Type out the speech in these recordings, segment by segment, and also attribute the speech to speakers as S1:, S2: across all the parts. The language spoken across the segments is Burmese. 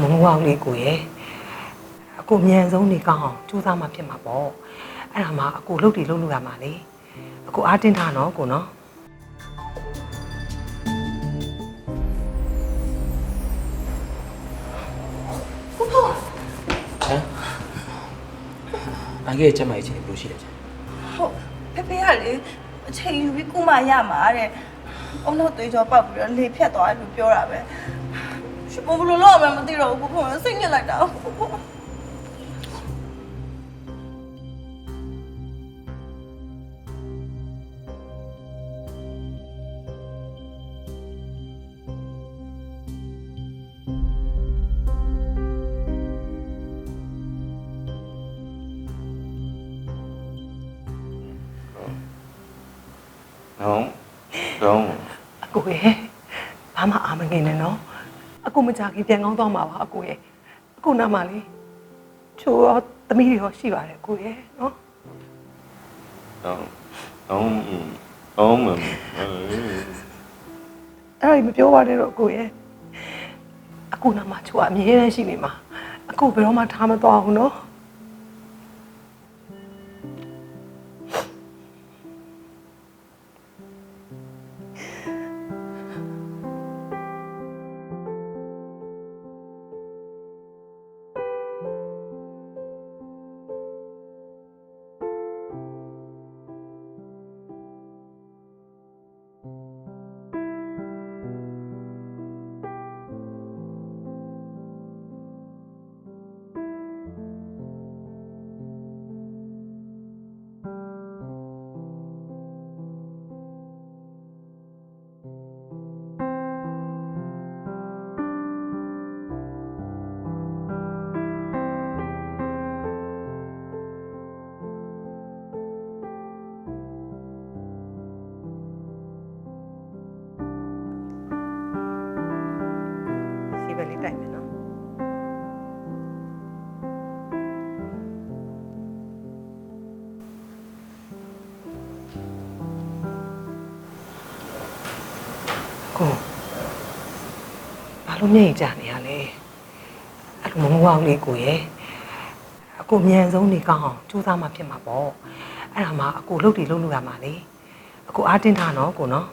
S1: လိုမဟုတ်အောင်လေကိုရဲ့အကိုအမြန်ဆုံးနေကောင်းအောင်ကြိုးစားမှဖြစ်မှာပေါ့အဲ့ဒါမှအကိုလှုပ်တီလှုပ်လို့ရမှာလေအကိုအားတင်းထားနော်ကိုနော်
S2: ဟမ်အန်ကရဲ့ကျမရဲ့ချင်းဘယ်လိုရှိလဲကျန်
S3: ဟုတ်ဖေဖေကလေအချိန်ယူပြီးကုမရမှာတဲ့အုံတော့သွေးကြောပောက်ပြီးတော့လေဖြတ်သွားတယ်လို့ပြောတာပဲ ရှင်ဘဘလို့လို့မှမသိတော့ဘူးကိုဖုန်းစိတ်ညစ်လိုက်တာ
S4: ဟုတ်တော့
S1: အကိုရဲ့ဘာမှအာမငင်နဲ့နော် အကိုမကြခင်ပြန်ကောင်းသွားမှာပါအကိုရဲ့အကိုနားမှာလေချိုးရောသမီးတွေရောရှိပါတယ်အကိုရဲ့နော်
S4: တော့အောင်အောင်မ
S1: အဲ့ဒါကြီးမပြောပါနဲ့တော့အကိုရဲ့အကိုနားမှာချိုးကအမြဲတမ်းရှိနေမှာအကိုဘယ်တော့မှထားမသွားဘူးနော် ကိုဘာလို့မျက်ရည်ကျနေရလဲအဲ့လိုမဟုတ်အောင်လေကိုရဲ့အကိုအမြန်ဆုံးနေကောင်းအောင်ကြိုးစားမှဖြစ်မှာပေါ့အဲ့ဒါမှအကိုလှုပ်တီလှုပ်လို့ရမှာလေအကိုအားတင်းထားနော်ကိုနော်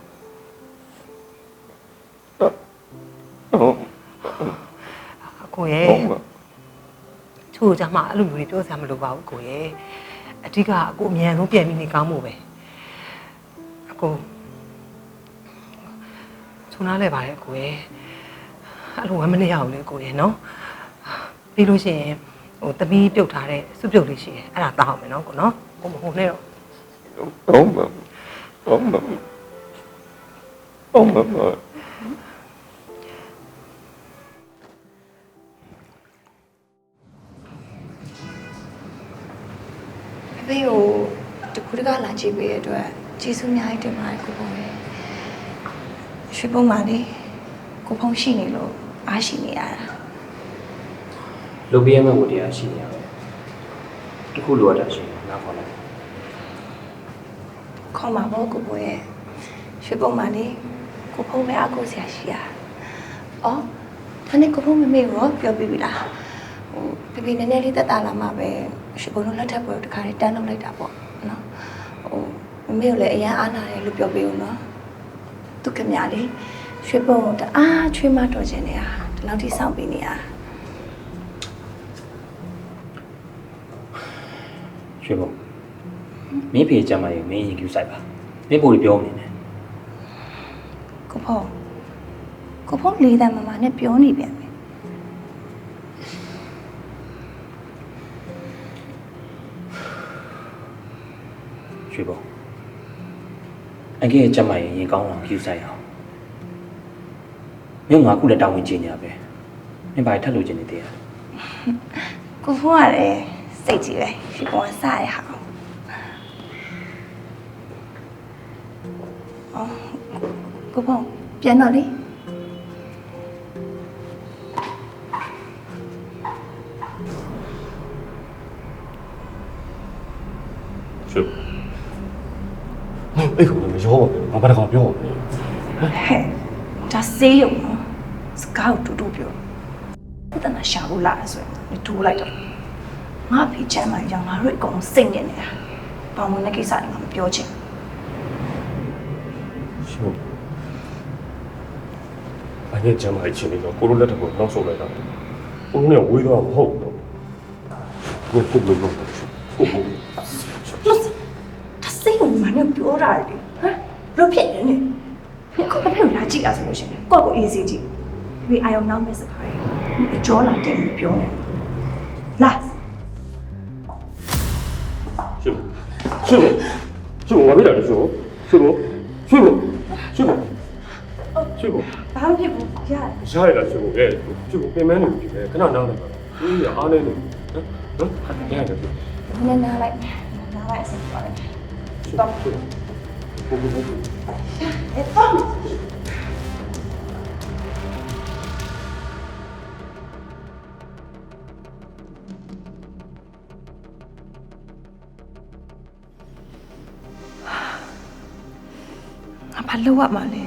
S4: ဟုတ်
S1: အကိုရဲ့
S4: ဟုတ်
S1: ချိုးကြမှာအဲ့လိုမျိုးတွေပြောစရာမလိုပါဘူးကိုရဲ့အဓိကအကိုအမြန်ဆုံးပြန်ပြီးနေကောင်းမှုပဲအကို ချုံနာလဲပါတယ်အကိုရဲ့အဲ့လိုဝမ်းမနေရအောင်လေကိုရဲ့နော်ပြီးလို့ရှိရင်ဟိုသမီးပြုတ်ထားတဲ့စုပြုတ်လေးရှိတယ်အဲ့ဒါတောင်းအောင်မယ်နော်ကိုနော်ကိုမဟုတ်နဲ့တော့
S4: ဟုတ်ဟုတ်ဟုတ်ဟုတ်
S5: ဖေဖေကိုတကူတကလာကြည့်ပေးရတဲ့အတွက်ကျေးဇူးအများကြီးတင်ပါတယ်ကိုပုံရဲ့ ရွှေပုံပါလေကိုဖုံးရှိနေလို့အားရှိနေရတာ
S2: လုပ်ပြရမယ့်ဝတ္တရားရှိနေရတယ်တခုလိုအပ်တာရှိရင်ငါခေါ်လိုက်
S5: ခေါ်မှာပေါ့ကိုပုံရဲ့ရွှေပုံပါလေကိုဖုံးပဲအကူဆရာရှိရအော်ဒါနဲ့ကိုဖုံးမမေရောပြောပြပြီလားဟိုဖေဖေနည်းနည်းလေးတက်တာလာမှပဲရွှေပုံတို့လက်ထပ်ပွဲတခါလေးတန်းလုပ်လိုက်တာပေါ့နော်ဟိုမမေကိုလည်းအရန်အားနာတယ်လို့ပြောပြဦးနော် သူကမြလေးရွှေပုံကိုတအားချွေးမတော်ခြင်းနေတာဒီလောက်ထိစောင့်ပြီးနေရတာ
S2: ရွှေဘုံမင်းဖေကျမရဲ့မင်းရင်ကျူဆိုင်ပါမင်းပိုတွေပြောနေတယ်
S5: ကိုဖုံးကိုဖုံးလေးတန်းမမနဲ့ပြောနေပြန်ပြီ
S2: ရွှေဘုံ အန်ကရဲ့ကျမရဲ့ရင်ကောင်းအောင်ကျူဆိုင်အောင်မင်းငါခုလည်းတာဝန်ကျင်ညာပဲမင်းဘာထပ်လို့ကျင်နေသေးရ
S5: ကိုဖုံးကလည်းစိတ်ကြီးပဲရွှေပုံကစရဟာအော်ကိုဖုံးပြန်တော့လေ
S4: ရှုအဲ့ကိုမ ရောပါဘူးငါဘာတကောင်ပြောပါမယ်
S5: ဟဲ့ဒါစေးရုံနော်စကားကိုတူတူပြောပြဿနာရှာဖို့လာတယ်ဆိုရင်ဒီထိုးလိုက်တော့ငါဖေးချမ်းမှရောင်ငါတို့အကုန်လုံးစိတ်နေနေတာပေါင်ဝင်တဲ့ကိစ္စတွေမှမပြောချင်
S6: ရှင်အရင်ကျမ်းမာချင်းနေတော့ကိုလိုလက်ထက်ကိုနောက်ဆုတ်လိုက်တာကိုလိုနဲ့ဝေးတော့မဟုတ်တော့ကိုကိုလိုတော့ကိုကို
S5: လို့ဒါစိတ်ဝင်မှလည်းပြောတာလေဟမ်ဘ လို့ဖြစ်နေလဲဒီကောအဖေကိုလာကြည့်ရဆိုလို့ရှိရင်ကိုယ့်ကိုအေးစေးကြည့်ဒီအာယုံနောက်မဲ့စကားတွေအကျော်လာတယ်လို့ပြောနေလာ
S6: ရှင်ရှင်ရှင်ဝါပြတာရှင်ရှင်ရှင်ရှင်ရှင်
S5: ဘာမှဖြစ်ဘူးရတယ်
S6: ရှားရတာရှင်ကိုလေရှင်ကိုပြင်မနေပြီပဲခဏနားလိုက်ပါဒီရအားနေနေဟမ်ဟမ်ရတယ်ရှင်
S5: နည်းနည်းလိုက်နားလိုက်စပါလေ
S6: တော့ရှင်ကိုကိုကို
S5: အဲ့တော့ ငါဘာလုပ်ရမှာလဲ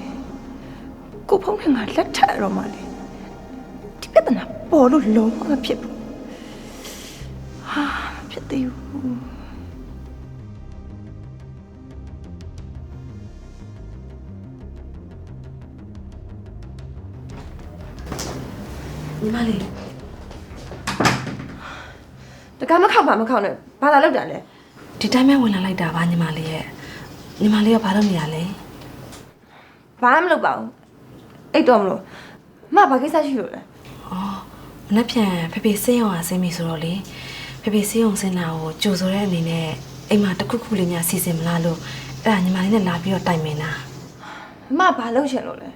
S5: ကိုဖုံးကငါလက်ထပ်ရတော့မှာလဲဒီပြဿနာပေါ်လို့လုံးဝမဖြစ်ဘူးဟာမဖြစ်သေးဘူး
S7: ညီမလေး
S5: တကမခောက်ပါမခောက်နဲ့ဘာသာလောက်တာလဲ
S7: ဒီတိုင်းပဲဝင်လာလိုက်တာပါညီမလေးရဲ့ညီမလေးကဘာလို့နေရလဲ
S5: ဘာမှမလုပ်ပါဘူးအိတ်တော့မလို့မဘာကိစ္စရှိလို့လဲ
S7: အော်မနှက်ဖြန်ဖေဖေစေးအောင်အဆင်းပြီဆိုတော့လေဖေဖေစေးအောင်ဆင်းတာကိုကြိုဆိုတဲ့အနေနဲ့အိမ်မှာတစ်ခုခုလေးများစီစဉ်မလားလို့အဲ့ဒါညီမလေးနဲ့လာပြီးတော့တိုင်ပင်တာ
S5: မဘာလုပ်ချင်လို့လဲ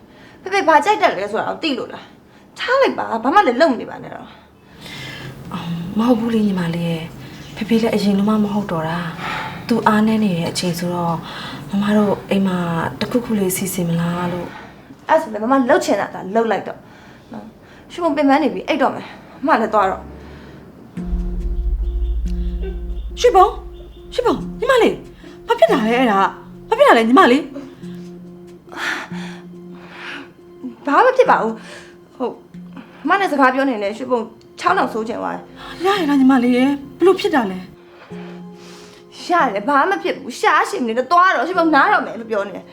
S5: ဖေဖေဘာကြိုက်တယ်လဲဆိုတာတော့သိလို့လား ထားလိုက်ပါဘာမှလည်းလုပ်မနေပါနဲ့တော့
S7: အော်မဟုတ်ဘူးလေညီမလေးရဲ့ဖေဖေလည်းအရင်လုံးမမဟုတ်တော့တာသူအားနေနေတဲ့အချိန်ဆိုတော့မမတို့အိမ်မှာတစ်ခုခုလေးစီစဉ်မလားလို့
S5: အဲ့ဆိုလည်းမမလှုပ်ချင်တာကလှုပ်လိုက်တော့နော်ရှင်မပင်ပန်းနေပြီအိတ်တော့မယ်မလည်းသွားတော့
S7: ရွှေဘုံရွှေဘုံညီမလေးဘာဖြစ်တာလဲအဲ့ဒါဘာဖြစ်တာလဲညီမလေး
S5: ဘာမှဖြစ်ပါဘူးဟုတ် မနဲ့စကားပြောနေတယ်ရှင်ပုံ6လောက်ဆိုးချင်သွားတယ်
S7: ရရလားညီမလေးရဲ့ဘလို့ဖြစ်တာလဲ
S5: ရတယ်ဘာမှမဖြစ်ဘူးရှားရှင်နေတော့သွားတော့ရှင်ပုံနားတော့မယ်လို့ပြောနေတယ်